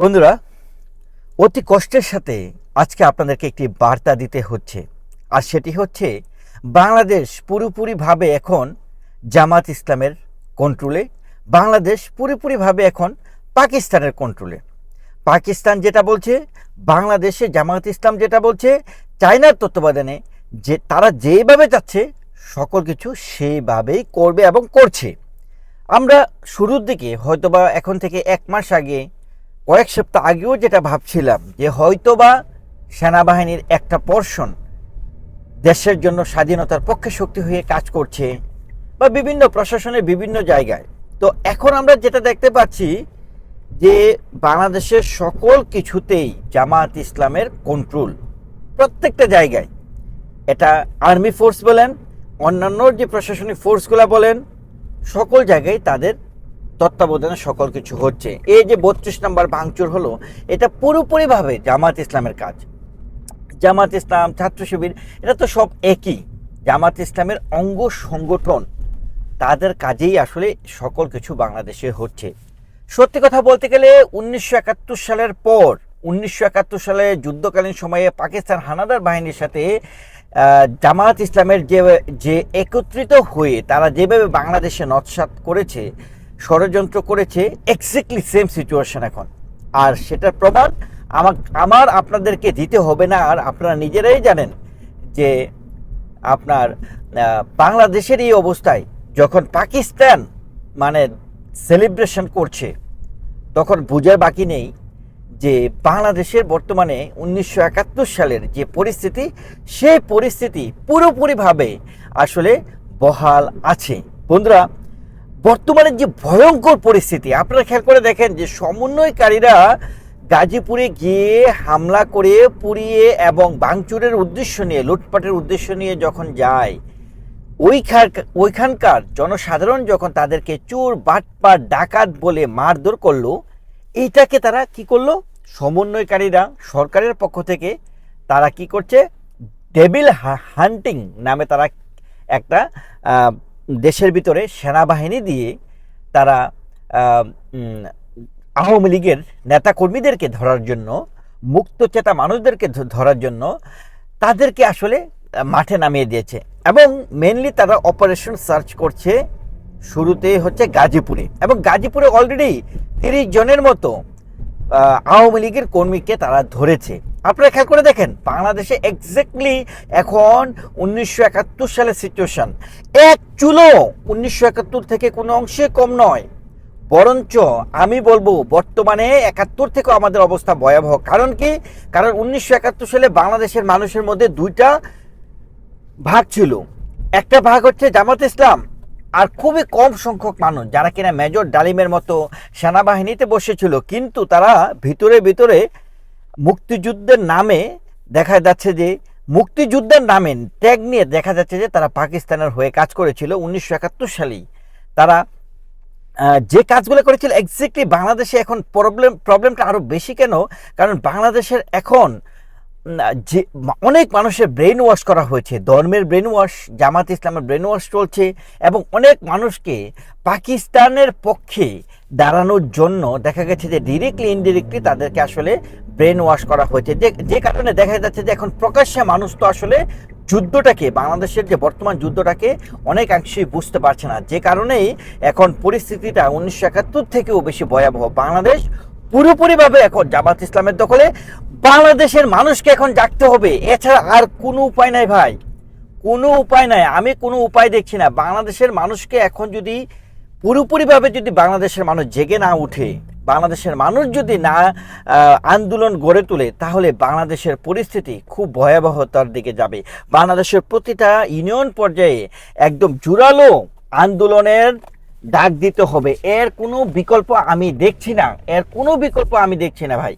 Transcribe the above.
বন্ধুরা, অতি কষ্টের সাথে আজকে আপনাদেরকে একটি বার্তা দিতে হচ্ছে। আর সেটি হচ্ছে, বাংলাদেশ পুরোপুরিভাবে এখন জামাত ইসলামের কন্ট্রোলে বাংলাদেশ পুরোপুরিভাবে এখন পাকিস্তানের কন্ট্রোলে পাকিস্তান যেটা বলছে, বাংলাদেশে জামাত ইসলাম যেটা বলছে, চায়নার তত্ত্বাবধানে যে তারা যেভাবে যাচ্ছে সকল কিছু সেইভাবেই করবে এবং করছে। আমরা শুরুর দিকে হয়তোবা এখন থেকে এক মাস আগে কয়েক সপ্তাহ আগেও যেটা ভাবছিলাম যে হয়তোবা সেনাবাহিনীর একটা পর্ষণ দেশের জন্য স্বাধীনতার পক্ষে শক্তি হয়ে কাজ করছে বা বিভিন্ন প্রশাসনের বিভিন্ন জায়গায়। তো এখন আমরা যেটা দেখতে পাচ্ছি যে বাংলাদেশের সকল কিছুতেই জামাত ইসলামের কন্ট্রোল প্রত্যেকটা জায়গায়। এটা আর্মি ফোর্স বলেন, অন্যান্য যে প্রশাসনিক ফোর্সগুলো বলেন, সকল জায়গায় তাদের তত্ত্বাবধানে সকল কিছু হচ্ছে। এই যে বত্রিশ নম্বর ভাঙচুর হলো, এটা পুরোপুরিভাবে জামাত ইসলামের কাজ। জামাত ইসলাম, ছাত্র শিবির, এটা তো সব একই। জামাত ইসলামের অঙ্গ সংগঠন, তাদের কাজেই আসলে সকল কিছু বাংলাদেশে হচ্ছে। সত্যি কথা বলতে গেলে উনিশশো একাত্তর সালের পর, উনিশশো একাত্তর সালে যুদ্ধকালীন সময়ে পাকিস্তান হানাদার বাহিনীর সাথে জামাত ইসলামের যে যে একত্রিত হয়ে তারা যেভাবে বাংলাদেশে নৎসাত করেছে ষড়যন্ত্র করেছে এক্স্যাক্টলি সেম সিচুয়েশন এখন। আর সেটার প্রমাণ আমার আমার আপনাদেরকে দিতে হবে না, আর আপনারা নিজেরাই জানেন যে আপনার বাংলাদেশের এই অবস্থায় যখন পাকিস্তান মানে সেলিব্রেশন করছে, তখন বোঝার বাকি নেই যে বাংলাদেশের বর্তমানে উনিশশো একাত্তর সালের যে পরিস্থিতি, সেই পরিস্থিতি পুরোপুরিভাবে আসলে বহাল আছে। বন্ধুরা বর্তমানে যে ভয়ঙ্কর পরিস্থিতি, আপনারা খেয়াল করে দেখেন যে সমন্বয়কারীরা গাজীপুরে গিয়ে হামলা করে পুড়িয়ে এবং বাংচুরের উদ্দেশ্য নিয়ে, লুটপাটের উদ্দেশ্য নিয়ে যখন যায় ওইখান ওইখানকার জনসাধারণ যখন তাদেরকে চোর বাটপার ডাকাত বলে মারধর করল এইটাকে তারা কি করল? সমন্বয়কারীরা সরকারের পক্ষ থেকে তারা কি করছে? ডেবিল হান্টিং নামে তারা একটা দেশের ভিতরে সেনাবাহিনী দিয়ে তারা আওয়ামী লীগের নেতাকর্মীদেরকে ধরার জন্য মুক্তচেতা মানুষদেরকে ধরার জন্য তাদেরকে আসলে মাঠে নামিয়ে দিয়েছে। এবং মেনলি তারা অপারেশন সার্চ করছে শুরুতে হচ্ছে গাজীপুরে। এবং গাজীপুরে অলরেডি তিরিশ জনের মতো আওয়ামী লীগের কর্মীকে তারা ধরেছে। আপনারা খেয়াল করে দেখেন, বাংলাদেশে এক্স্যাক্টলি এখন উনিশশো একাত্তর সালের সিচুয়েশন এক চুলো উনিশশো একাত্তর থেকে কোনো অংশে কম নয়। বরঞ্চ আমি বলব, বর্তমানে একাত্তর থেকেও আমাদের অবস্থা ভয়াবহ। কারণ কি? কারণ উনিশশো একাত্তর সালে বাংলাদেশের মানুষের মধ্যে দুইটা ভাগ ছিল। একটা ভাগ হচ্ছে জামাত ইসলাম আর খুবই কম সংখ্যক মানুষ যারা কিনা মেজর ডালিমের মতো সেনাবাহিনীতে বসেছিল। কিন্তু তারা ভিতরে ভিতরে মুক্তিযুদ্ধের নামে দেখা যাচ্ছে যে, মুক্তিযুদ্ধের নামে ট্যাগ নিয়ে দেখা যাচ্ছে যে, তারা পাকিস্তানের হয়ে কাজ করেছিল উনিশশো একাত্তর সালেই। তারা যে কাজগুলো করেছিল এক্স্যাক্টলি বাংলাদেশে এখন প্রবলেম প্রবলেমটা আরও বেশি কেন? কারণ বাংলাদেশের এখন যে, অনেক মানুষের ব্রেন ওয়াশ করা হয়েছে। ধর্মের ব্রেন ওয়াশ জামাত ইসলামের ব্রেন ওয়াশ চলছে এবং অনেক মানুষকে পাকিস্তানের পক্ষে দাঁড়ানোর জন্য দেখা গেছে যে ডিরেক্টলি ইনডিরেক্টলি তাদেরকে আসলে ব্রেন ওয়াশ করা হয়েছে। যে যে কারণে দেখা যাচ্ছে যে এখন প্রকাশ্যে মানুষ তো আসলে যুদ্ধটাকে, বাংলাদেশের যে বর্তমান যুদ্ধটাকে অনেকাংশেই বুঝতে পারছে না। যে কারণেই এখন পরিস্থিতিটা উনিশশো একাত্তর থেকেও বেশি ভয়াবহ। বাংলাদেশ পুরোপুরিভাবে এখন জামাত ইসলামের দখলে, বাংলাদেশের মানুষকে এখন জাগতে হবে। এছাড়া আর কোনো উপায় নাই ভাই। কোনো উপায় নাই। আমি কোনো উপায় দেখছি না। বাংলাদেশের মানুষকে এখন যদি পুরোপুরিভাবে যদি বাংলাদেশের মানুষ জেগে না উঠে বাংলাদেশের মানুষ যদি না আন্দোলন গড়ে তোলে, তাহলে বাংলাদেশের পরিস্থিতি খুব ভয়াবহতার দিকে যাবে। বাংলাদেশের প্রতিটা ইউনিয়ন পর্যায়ে একদম জোরালো আন্দোলনের ডাক দিতে হবে। এর কোনো বিকল্প আমি দেখছি না। এর কোনো বিকল্প আমি দেখছি না ভাই।